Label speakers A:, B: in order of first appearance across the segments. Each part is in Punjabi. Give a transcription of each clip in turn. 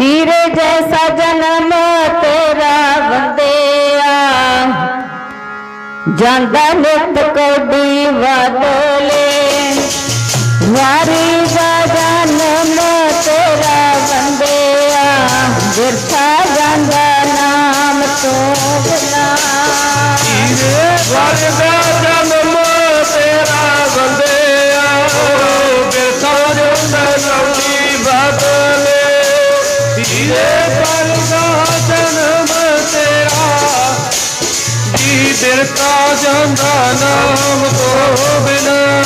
A: ਹੀਰੇ ਜੈਸਾ ਜਨਮ ਤੇਰਾ ਵੰਦਿਆ ਜਾਂਦਾ ਨਿਤ ਕੋਡੀ ਬਦਲੇ ਵਾਰੀ ਦਾ ਜਨਮ ਤੇਰਾ ਵੰਦਿਆ ਬਿਰਥਾ ਜਾਂਦਾ ਨਾਮ ਤੋਂ ਬਿਨਾ
B: ਹੀਰੇ ਵਰਗਾ ਜਨਮ ਜੀ ਬਿਰਥਾ ਜਾਂਦਾ ਨਾਮ ਤੋਂ ਬਿਨਾ।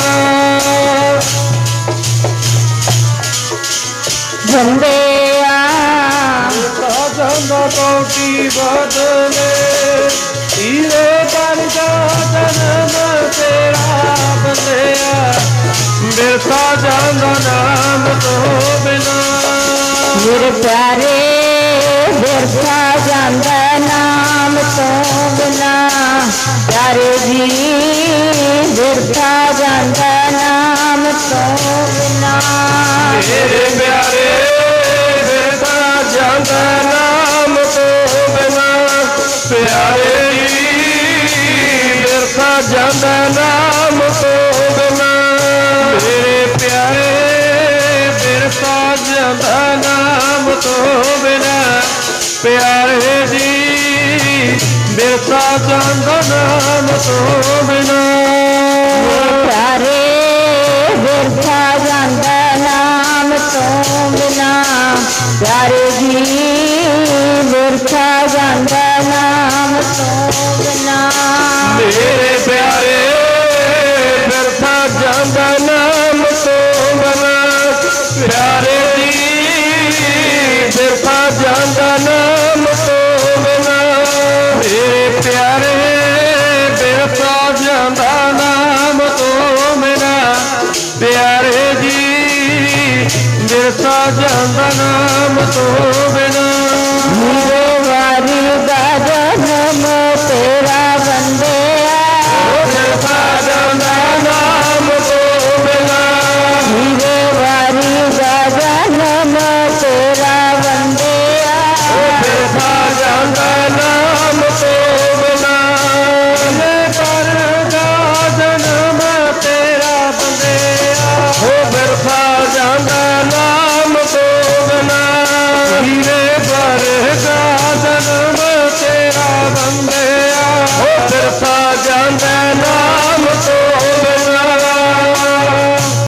A: ਵੰਦਿਆ
B: ਬਿਰਥਾ ਜਾਂਦਾ ਕੌੜੀ ਬਦਲੇ ਹੀਰੇ ਵਰਗਾ ਜਨਮ ਤੇਰਾ ਬੰਦਿਆ। ਬਿਰਥਾ ਜਾਂਦਾ ਨਾਮ ਤੋਂ ਬਿਨਾ।
A: ਮੇਰੇ ਪਿਆਰੇ ਬਿਰਥਾ ਜਾਂਦਾ
B: ਮੇਰੇ ਪਿਆਰੇ ਬਿਰਥਾ ਜਾਂਦਾ ਨਾਮ ਤੋਂ ਬਿਨਾ। ਪਿਆਰੇ ਜੀ ਬਿਰਥਾ ਜਾਂਦਾ ਨਾਮ ਤੋਂ ਬਿਨਾ। ਮੇਰੇ ਪਿਆਰੇ ਬਿਰਥਾ ਜਾਂਦਾ ਨਾਮ ਤੋਂ ਬਿਨਾ। ਪਿਆਰੇ ਜੀ ਬਿਰਥਾ ਜਾਂਦਾ ਨਾਮ ਤੋਂ ਬਿਨਾ। ਮੇਰੇ ਪਿਆਰੇ ਬਿਰਥਾ ਜਾਂਦਾ ਨਾਮ ਤੋਂ ਬਣਾ। ਪਿਆਰੇ ਜੀ ਬਿਰਥਾ ਜਾਂਦਾ ਨਾਮ ਤੋਂ ਬਣਾ। ਮੇਰੇ ਪਿਆਰੇ ਬਿਰਥਾ ਜਾਂਦਾ ਨਾਮ ਤੋਂ ਬਣਾ। ਪਿਆਰੇ ਜੀ ਬਿਰਥਾ ਜਾਂਦਾ ਨਾਮ ਤੋਂ ਬਣਾ।